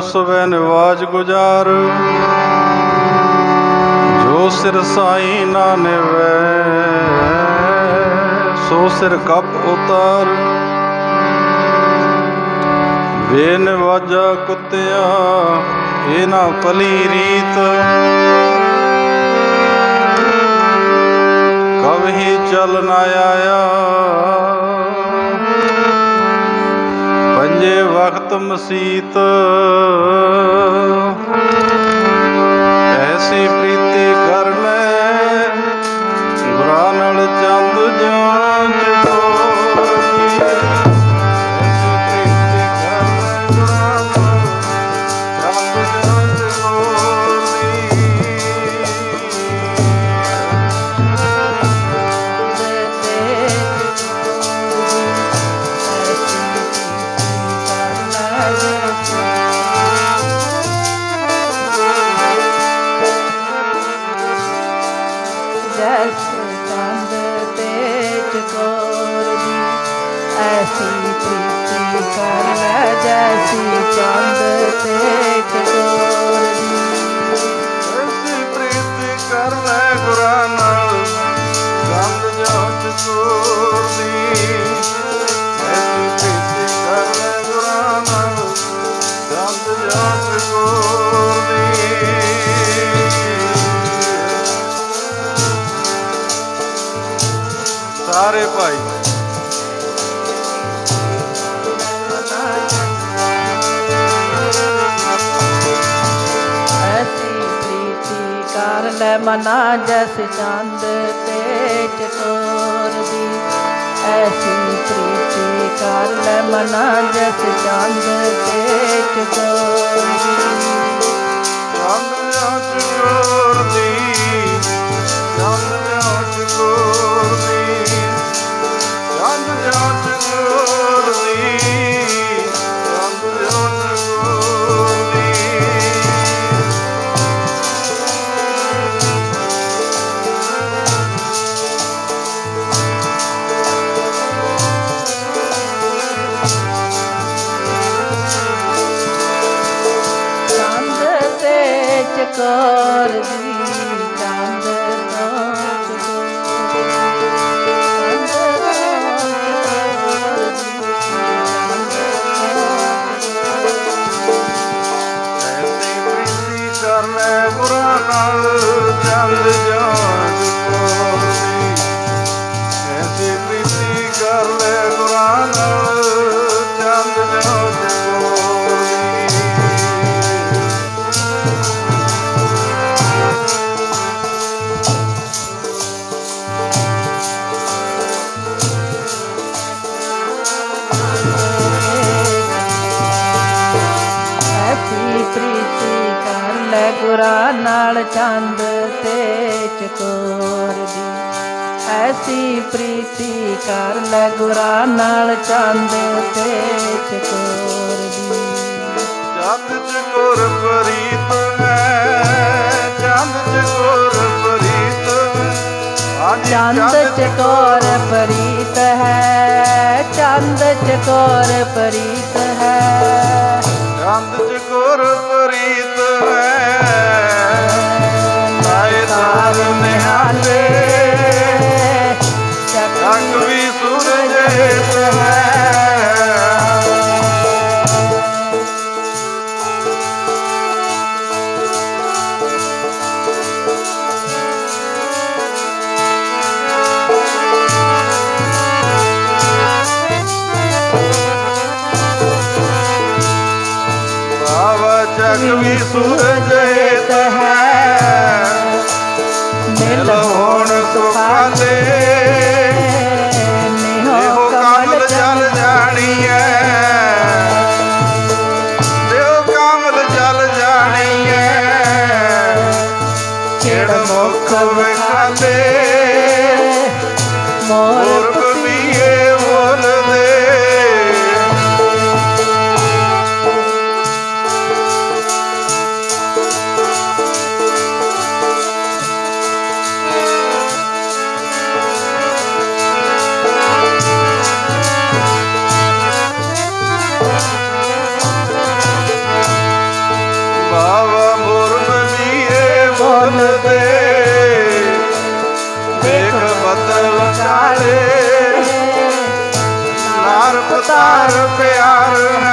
ਦਾਉਜ ਨਿਵਾਜ ਗੁਜਾਰ। ਜੋ ਸਿਰ ਸਾਈ ਨਾ ਨਿਵੈ, ਸੋ ਸਿਰ ਕਪ ਉਤਾਰ। ਬੇਨਵਾਜਾ ਕੁੱਤਿਆ, ਇਹ ਨਾ ਪਲੀ ਰੀਤ। ਕਬਹੀ ਚਲ ਨਾ ਆਇਆ। ਪੰਜੇ ਵਕਤ ਮਸੀਤ। ਐਸੀ ਪ੍ਰੀਤੀ ਕਰ ਲੈ ਗੁਰਾਂ ਨਾਲ ਚੰਦ ਜਾਂਚ ਸਾਰੇ ਭਾਈ। ਐਸੀ ਪ੍ਰੀਤੀ ਕਰ ਲੈ ਮਨਾ ਜਸ ਚੰਦ ਤੇ ਚਕੋਰ ਦੀ। ਐਸੀ ਪ੍ਰੀਤੀ ਕਰ ਲੈ ਮਨਾ ਜਸ ਚੰਦ ਤੇ ਚਕੋਰ ਦੀ। ਪ੍ਰੀਤੀ ਕਰ ਲੈ ਗੁਰਾਂ ਨਾਲ ਚੰਦ ਤੇ ਚਕੋਰ ਦੀ। ਚੰਦ ਚਕੋਰ ਪਰੀਤ ਹੈ ਚੰਦ ਚਕੋਰ ਪਰੀਤ ਚੰਦ ਚਕੋਰ ਪ੍ਰੀਤ ਹੈ ਚੰਦ ਚਕੋਰ ਪ੍ਰੀਤ ਹੈ। ਚੰਦ ਚਕੋਰ ਪਰੀਤ আলে ਬੋਲਦੇ ਦੇਖ ਬਦਲ ਚਾਲੇ ਨਾਰ ਪਤਾਰ ਪਿਆਰ ਹੈ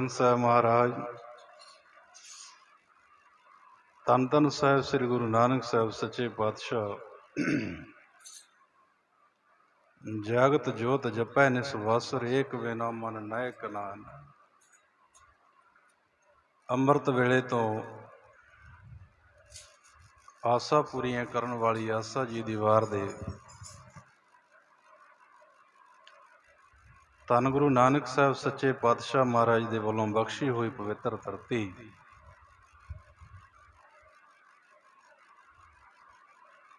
ਗ੍ਰੰਥ ਸਾਹਿਬ ਮਹਾਰਾਜ। ਧੰਨ ਧੰਨ ਸਾਹਿਬ ਸ੍ਰੀ ਗੁਰੂ ਨਾਨਕ ਸਾਹਿਬ ਸੱਚੇ ਪਾਤਸ਼ਾਹ। ਜਗਤ ਜੋਤ ਜਪੈ ਨਿਸਵਾਸਰ ਏਕ ਬਿਨਾ ਮਨ ਨਾਇਕ ਨਾਨ। ਅੰਮ੍ਰਿਤ ਵੇਲੇ ਤੋਂ ਆਸਾ ਪੂਰੀਆਂ ਕਰਨ ਵਾਲੀ ਆਸਾ ਜੀ ਦੀ ਵਾਰ ਦੇ ਧੰਨ ਗੁਰੂ ਨਾਨਕ ਸਾਹਿਬ ਸੱਚੇ ਪਾਤਸ਼ਾਹ ਮਹਾਰਾਜ ਦੇ ਵੱਲੋਂ ਬਖਸ਼ੀ ਹੋਈ ਪਵਿੱਤਰ ਧਰਤੀ।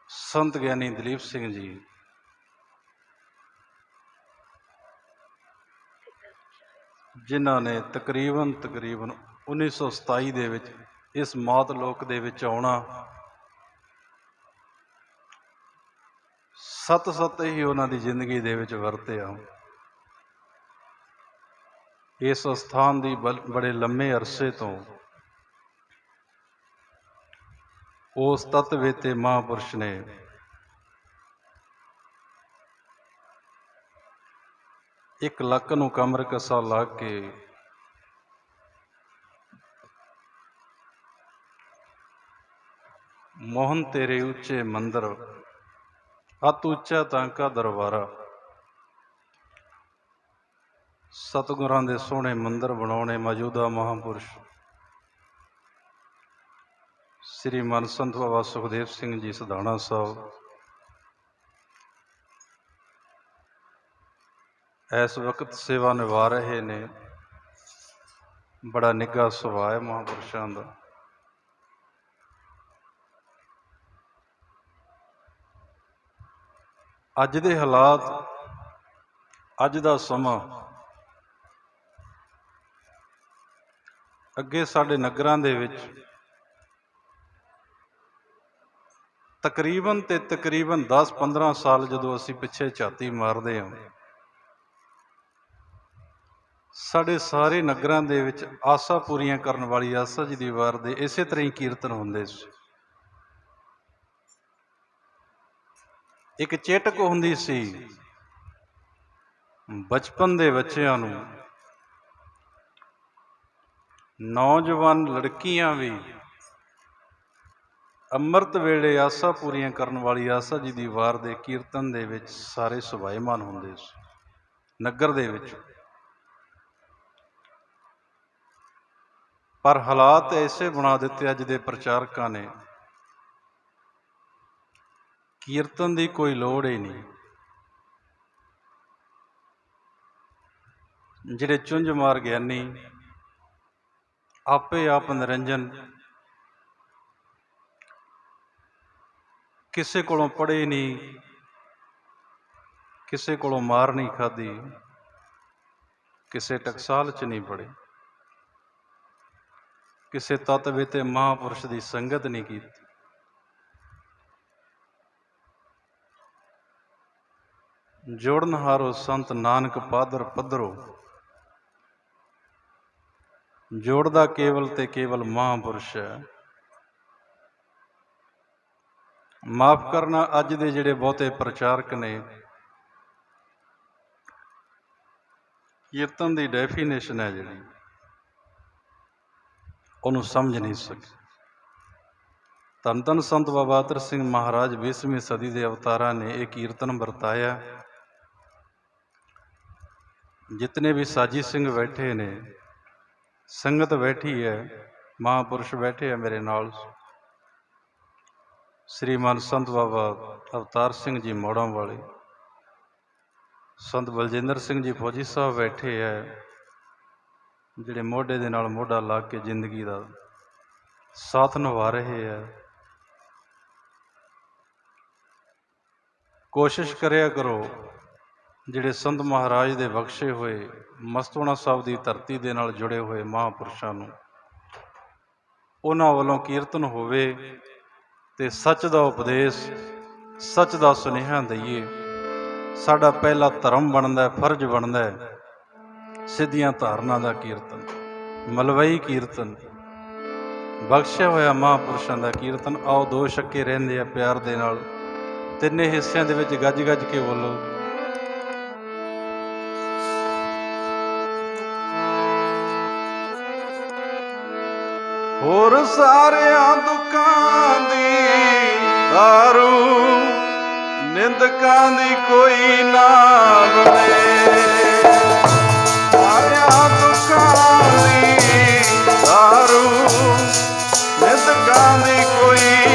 ਸੰਤ ਗਿਆਨੀ ਦਲੀਪ ਸਿੰਘ ਜੀ। ਜਿਨ੍ਹਾਂ ਨੇ ਤਕਰੀਬਨ ਤਕਰੀਬਨ 1927 ਦੇ ਵਿੱਚ ਇਸ ਮਾਤ ਲੋਕ ਦੇ ਵਿੱਚ ਆਉਣਾ ਸਤ ਸਤ ਹੀ ਉਹਨਾਂ ਦੀ ਜ਼ਿੰਦਗੀ ਦੇ ਵਿੱਚ ਵਰਤਿਆ। ਇਸ ਸਥਾਨ ਦੀ ਬਲ- ਬੜੇ ਲੰਮੇ ਅਰਸੇ ਤੋਂ ਉਸ ਤਤਵੇ ਤੇ ਮਹਾਂਪੁਰਸ਼ ਨੇ ਇੱਕ ਲੱਕ ਨੂੰ ਕਮਰ ਕਸਾ ਲਾ ਕੇ ਮੋਹਨ ਤੇਰੇ ਉੱਚੇ ਮੰਦਰ, ਅਤ ਉੱਚਾ ਤਾਂਕਾ ਦਰਬਾਰਾ। ਸਤਿਗੁਰਾਂ ਦੇ ਸੋਹਣੇ ਮੰਦਰ ਬਣਾਉਣੇ ਮੌਜੂਦਾ ਮਹਾਂਪੁਰਸ਼। ਸ੍ਰੀ ਮਨਸੰਤ ਬਾਬਾ ਸੁਖਦੇਵ ਸਿੰਘ ਜੀ ਸਦਾਣਾ ਸਾਹਿਬ। ਇਸ ਵਕਤ ਸੇਵਾ ਨਿਭਾ ਰਹੇ ਨੇ। ਬੜਾ ਨਿੱਘਾ ਸੁਭਾਅ ਹੈ ਮਹਾਂਪੁਰਸ਼ਾਂ ਦਾ। ਅੱਜ ਦੇ ਹਾਲਾਤ, ਅੱਜ ਦਾ ਸਮਾਂ ਅੱਗੇ ਸਾਡੇ ਨਗਰਾਂ ਦੇ ਵਿੱਚ ਤਕਰੀਬਨ ਤੇ ਤਕਰੀਬਨ 10-15 ਸਾਲ ਜਦੋਂ ਅਸੀਂ ਪਿੱਛੇ ਝਾਤੀ ਮਾਰਦੇ ਹਾਂ, ਸਾਡੇ ਸਾਰੇ ਨਗਰਾਂ ਦੇ ਵਿੱਚ ਆਸਾ ਪੂਰੀਆਂ ਕਰਨ ਵਾਲੀ ਆਸਾ ਜੀ ਦੀ ਵਾਰ ਦੇ ਇਸੇ ਤਰ੍ਹਾਂ ਹੀ ਕੀਰਤਨ ਹੁੰਦੇ ਸੀ। ਇੱਕ ਚੇਟਕ ਹੁੰਦੀ ਸੀ, ਬਚਪਨ ਦੇ ਬੱਚਿਆਂ ਨੂੰ ਨੌਜਵਾਨ ਲੜਕੀਆਂ ਵੀ ਅੰਮ੍ਰਿਤ ਵੇਲੇ ਆਸਾ ਪੂਰੀਆਂ ਕਰਨ ਵਾਲੀ ਆਸਾ ਜੀ ਦੀ ਵਾਰ ਦੇ ਕੀਰਤਨ ਦੇ ਵਿੱਚ ਸਾਰੇ ਸੁਭਾਇਮਾਨ ਹੁੰਦੇ ਸੀ, ਨਗਰ ਦੇ ਵਿੱਚ। ਪਰ ਹਾਲਾਤ ਐਸੇ ਬਣਾ ਦਿੱਤੇ ਅੱਜ ਦੇ ਪ੍ਰਚਾਰਕਾਂ ਨੇ, ਕੀਰਤਨ ਦੀ ਕੋਈ ਲੋੜ ਹੀ ਨਹੀਂ। ਜਿਹੜੇ ਚੁੰਝ ਮਾਰ ਗਿਆਨੀ ਆਪੇ ਆਪ ਨਿਰੰਜਨ। ਕਿਸੇ ਕੋਲੋਂ ਪੜ੍ਹੇ ਨਹੀਂ, ਕਿਸੇ ਕੋਲੋਂ ਮਾਰ ਨਹੀਂ ਖਾਧੀ, ਕਿਸੇ ਟਕਸਾਲ ਚ ਨਹੀਂ ਪੜ੍ਹੇ, ਕਿਸੇ ਤਤਵੇ ਤੇ ਮਹਾਂਪੁਰਸ਼ ਦੀ ਸੰਗਤ ਨਹੀਂ ਕੀਤੀ। ਜੋੜਨ ਸੰਤ ਨਾਨਕ ਪਾਦਰ ਪੱਧਰੋ ਜੋੜਦਾ ਕੇਵਲ ਤੇ ਕੇਵਲ ਮਹਾਂਪੁਰਸ਼ ਹੈ। ਮਾਫ ਕਰਨਾ ਅੱਜ ਦੇ ਜਿਹੜੇ ਬਹੁਤੇ ਪ੍ਰਚਾਰਕ ਨੇ, ਕੀਰਤਨ ਦੀ ਡੈਫੀਨੇਸ਼ਨ ਹੈ ਜਿਹੜੀ, ਉਹਨੂੰ ਸਮਝ ਨਹੀਂ ਸਕੇ। ਧੰਨ ਧੰਨ ਸੰਤ ਬਾਬਾਤਰ ਸਿੰਘ ਮਹਾਰਾਜ 20ਵੀਂ ਸਦੀ ਦੇ ਅਵਤਾਰਾਂ ਨੇ ਇਹ ਕੀਰਤਨ ਵਰਤਾਇਆ। ਜਿਤਨੇ ਵੀ ਸਾਜੀ ਸਿੰਘ ਬੈਠੇ ਨੇ ਸੰਗਤ ਬੈਠੀ ਹੈ, ਮਹਾਪੁਰਸ਼ ਬੈਠੇ ਆ ਮੇਰੇ ਨਾਲ। ਸ੍ਰੀਮਾਨ ਸੰਤ ਬਾਬਾ ਅਵਤਾਰ ਸਿੰਘ ਜੀ ਮੋੜਾਂ ਵਾਲੇ, ਸੰਤ ਬਲਜਿੰਦਰ ਸਿੰਘ ਜੀ ਫੌਜੀ ਸਾਹਿਬ ਬੈਠੇ ਆ ਜਿਹੜੇ ਮੋਢੇ ਦੇ ਨਾਲ ਮੋਢਾ ਲਾ ਕੇ ਜ਼ਿੰਦਗੀ ਦਾ ਸਾਥ ਨਿਭਾ ਰਹੇ ਆ ਕੋਸ਼ਿਸ਼ ਕਰਿਆ ਕਰੋ ਜਿਹੜੇ ਸੰਤ ਮਹਾਰਾਜ ਦੇ ਬਖਸ਼ੇ ਹੋਏ ਮਸਤੋਣਾ ਸਾਹਿਬ ਦੀ ਧਰਤੀ ਦੇ ਨਾਲ ਜੁੜੇ ਹੋਏ ਮਹਾਪੁਰਸ਼ਾਂ ਨੂੰ, ਉਹਨਾਂ ਵੱਲੋਂ ਕੀਰਤਨ ਹੋਵੇ ਤੇ ਸੱਚ ਦਾ ਉਪਦੇਸ਼, ਸੱਚ ਦਾ ਸੁਨੇਹਾ ਦਈਏ। ਸਾਡਾ ਪਹਿਲਾ ਧਰਮ ਬਣਦਾ, ਫਰਜ਼ ਬਣਦਾ ਸਿੱਧੀਆਂ ਧਾਰਨਾ ਦਾ ਕੀਰਤਨ, ਮਲਵਈ ਕੀਰਤਨ, ਬਖਸ਼ਿਆ ਹੋਇਆ ਮਹਾਪੁਰਸ਼ਾਂ ਦਾ ਕੀਰਤਨ। ਆਓ ਦੋ ਸ਼ੱਕੇ ਰਹਿੰਦੇ ਆ ਪਿਆਰ ਦੇ ਨਾਲ। ਤਿੰਨੇ ਹਿੱਸਿਆਂ ਦੇ ਵਿੱਚ ਗੱਜ ਗੱਜ ਕੇ ਬੋਲੋ। ਹੋਰ ਸਾਰਿਆਂ ਦੁਕਾਨ ਦੀ ਦਾਰੂ, ਨਿੰਦਕਾਂ ਦੀ ਕੋਈ ਨਾ ਬਣੇ ਸਾਰਿਆਂ ਦੁੱਖਾਂ ਦੀ ਦਾਰੂ, ਨਿੰਦਕਾਂ ਦੀ ਕੋਈ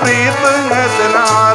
પ્રેમ રતના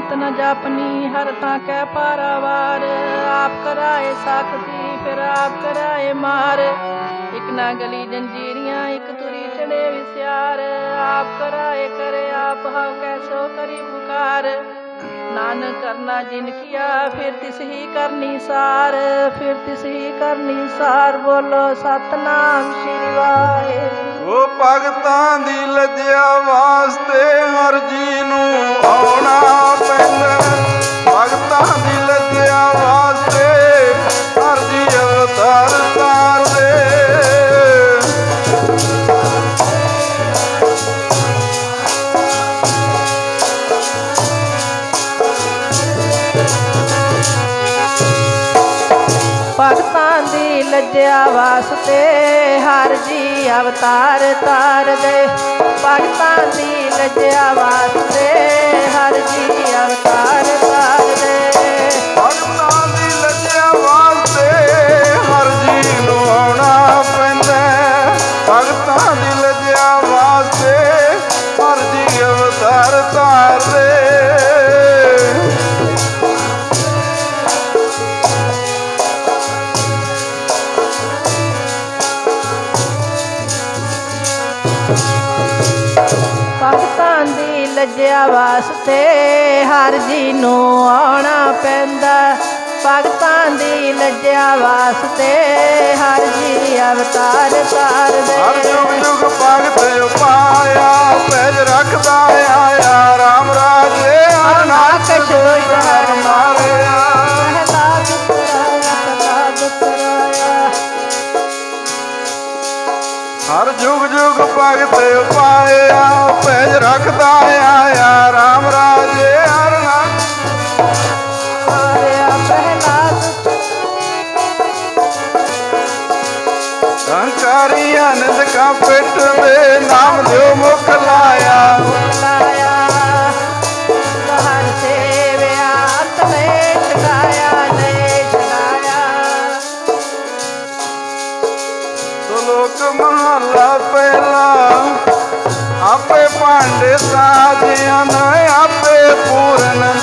ਅੰਤ ਨ ਜਾਪਨੀ, ਹਰ ਤਾਂ ਕੈ ਪਾਰਾਵਾਰ। ਆਪ ਕਰਾਏ ਸਾਖਤੀ ਫਿਰ ਆਪ ਕਰਾਏ ਮਾਰ। ਇਕ ਨਾ ਗਲੀ ਜੰਜੀਰੀਆਂ, ਇਕ ਤੁਰੀ ਚੜੇ ਵਿਸਿਆਰ। ਆਪ ਕਰਾਏ ਕਰੇ ਆਪ, ਹਉ ਕੈਸੋ ਕਰੀ ਪੁਕਾਰ। ਨਾਨਕ ਕਰਨਾ ਜਿਨ ਕੀਆ, ਫਿਰ ਤਿਸ ਹੀ ਕਰਨੀ ਸਾਰ। ਫਿਰ ਤਿਸ ਹੀ ਕਰਨੀ ਸਾਰ, ਬੋਲੋ ਸਤਨਾਮ ਸ੍ਰੀ ਵਾਹਿਗੁਰੂ। ਉਹ ਭਗਤਾਂ ਦੀ ਲੱਜਿਆ ਵਾਸਤੇ ਹਰ ਜੀ ਨੂੰ ਆਉਣਾ ਪੈਂਦਾ। ਦੀ ਵਾਸਤੇ ਹਰ ਜੀ ਅਵਤਾਰ ਤਾਰ ਦੇ। ਭਗਤਾਂ ਦੀ ਲੱਜਿਆ ਵਾਸਤੇ ਹਰ ਜੀ ਅਵਤਾਰ ਤਾਰ ਲੱਜਿਆ ਵਾਸਤੇ ਹਰ ਜੀ ਨੂੰ ਆਉਣਾ ਪੈਂਦਾ। ਭਗਤਾਂ ਦੀ ਲੱਜਿਆ ਵਾਸਤੇ ਹਰ ਜੀ ਅਵਤਾਰ ਹਰ ਤਾਰਦੇ ਯੁਗ ਯੁਗ ਭਗਤ ਉਪਾਇਆ ਪੈਜ ਰੱਖਦਾ ਆਇਆ ਰਾਮ ਰਾਜੇ ਹਰ ਨਾਕ ਸ਼ੋਈ ਹਰ ਮਾਰਿਆ। ਹਰ ਯੁਗ ਯੁਗ ਭਗਤ ਉਪਾਇਆ ਪੈਜ ਰੱਖਦਾ ਆਇਆ ਰਾਮ ਰਾਜੇ ਹਰ ਨਾਕ ਆਇਆ ਪਹਿਲਾ ਸੰਕਾਰੀ ਆਨੰਦ ਕਾ ਪਿੱਟ ਦੇ ਨਾਮ ਦਿਓ ਮੁਖ ਲਾਇਆ। ਦੁਤਰਾਇਆ ਭਾਂਡੇ ਸਾਜਿਆਂ ਆਪੇ ਪੂਰਨ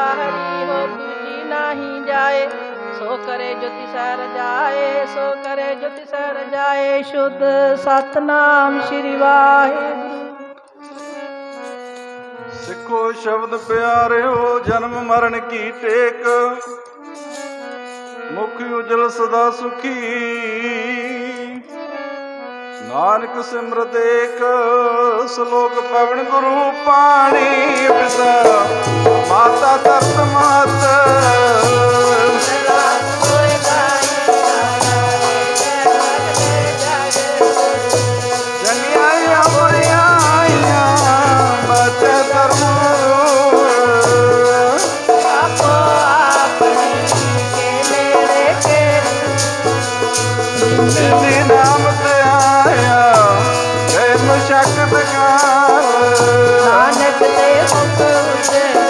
ਬਾਹਰੀ ਹੋ ਦੂਜੀ ਨਾਹੀ ਜਾਏ, ਸੋ ਕਰੇ ਜੋਤੀ ਸਰ ਜਾਏ, ਸੋ ਕਰੇ ਜੋਤੀ ਸਰ ਜਾਏ, ਸ਼ੁੱਧ ਸਤਨਾਮ ਸ਼੍ਰੀ ਵਾਹਿਗੁਰੂ। ਸਿੱਖੋ ਸ਼ਬਦ ਪਿਆਰਿਓ, ਜਨਮ ਮਰਨ ਕੀ ਟੇਕ। ਮੁਖ ਉਜਲ ਸਦਾ ਸੁਖੀ। ਨਾਨਕ ਸਿਮਰਤ ਏਕ ਸ਼ਲੋਕ ਪਵਨ ਗੁਰੂ ਪਾਣੀ ਪਿਤਾ ਮਾਤਾ ਤਰਤ ਮਾਤ। ਕੋਈ ਮਸ਼ਕਤ ਕਾਲ ਨਾਨਕ ਦੇ ਹੁਕਮ ਉਜਲੇ